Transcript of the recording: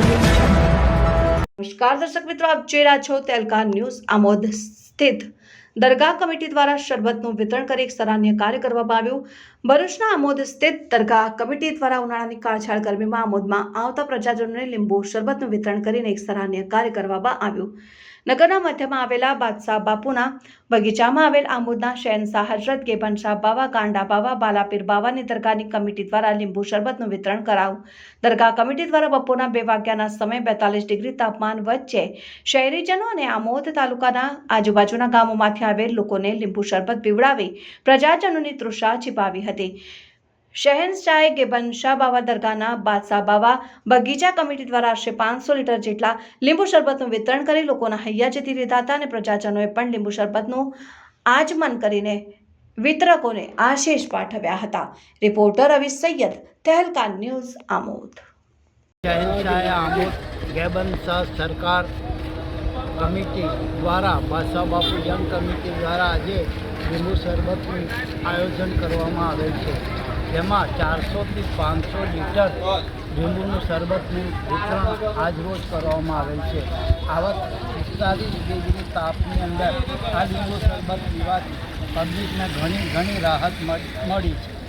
નમસ્કાર દર્શક મિત્રો, આપ જોઈ રહ્યા છો તેલકા ન્યૂઝ આમોદ સ્થિત. દરગાહ કમિટી દ્વારા શરબતનું વિતરણ કરી એક સરાહનીય કાર્ય કરવામાં આવ્યું. ભરૂચના આમોદ સ્થિત દરગાહ કમિટી દ્વારા ઉનાળાની કાળછાળ ગરમીમાં આમોદમાં આવતા પ્રજાજનોને લીંબુ શરબતનું વિતરણ કરીને એક સરાહનીય કાર્ય કરવામાં આવ્યું. નગરના મધ્યમાં આવેલા બાદશાહ બાપુના બગીચામાં આવેલ આમોદના શહેનશાહ હજરત ગેબનશાહ બાવા કાંડા બાવા, બાલાપીર બાવાની દરગાહની કમિટી દ્વારા લીંબુ શરબતનું વિતરણ કરાવું દરગાહ કમિટી દ્વારા બપોરના બે વાગ્યાના સમયે બેતાલીસ ડિગ્રી તાપમાન વચ્ચે શહેરીજનો અને આમોદ તાલુકાના આજુબાજુના ગામોમાંથી આવેલ લોકોને લીંબુ શરબત પીવડાવી પ્રજાજનોની તૃષા છીપાવી હતી. શહેનશાહે ગેબન શાહ બાવા દરગાહના બાદશાહ બાવા બગીચા કમિટી દ્વારા આશરે પાંચસો લીટર જેટલા લીંબુ શરબતનું વિતરણ કરી લોકોના હૈયા જીતી લીધા હતા અને પ્રજાજનોએ પણ લીંબુ શરબતનું આજમન કરીને વિતરકોને આશીષ પાઠવ્યા હતા. Reporter Ravi Sayyed Tehelka news, Amod. શહેનશાહ Amod Geban Shah સરકાર કમિટી દ્વારા, બાદશાહ બાપુ જન કમિટી દ્વારા આજે લીંબુ શરબતનું આયોજન કરવામાં આવેલ છે. જેમાં ચારસોથી પાંચસો લીટર લીંબુનું શરબતનું વિતરણ આજરોજ કરવામાં આવેલ છે. આવા પિસ્તાલીસ ડિગ્રી તાપની અંદર આ લીંબુ શરબત પીવાથી પબ્લિકને ઘણી ઘણી રાહત મળ- છે.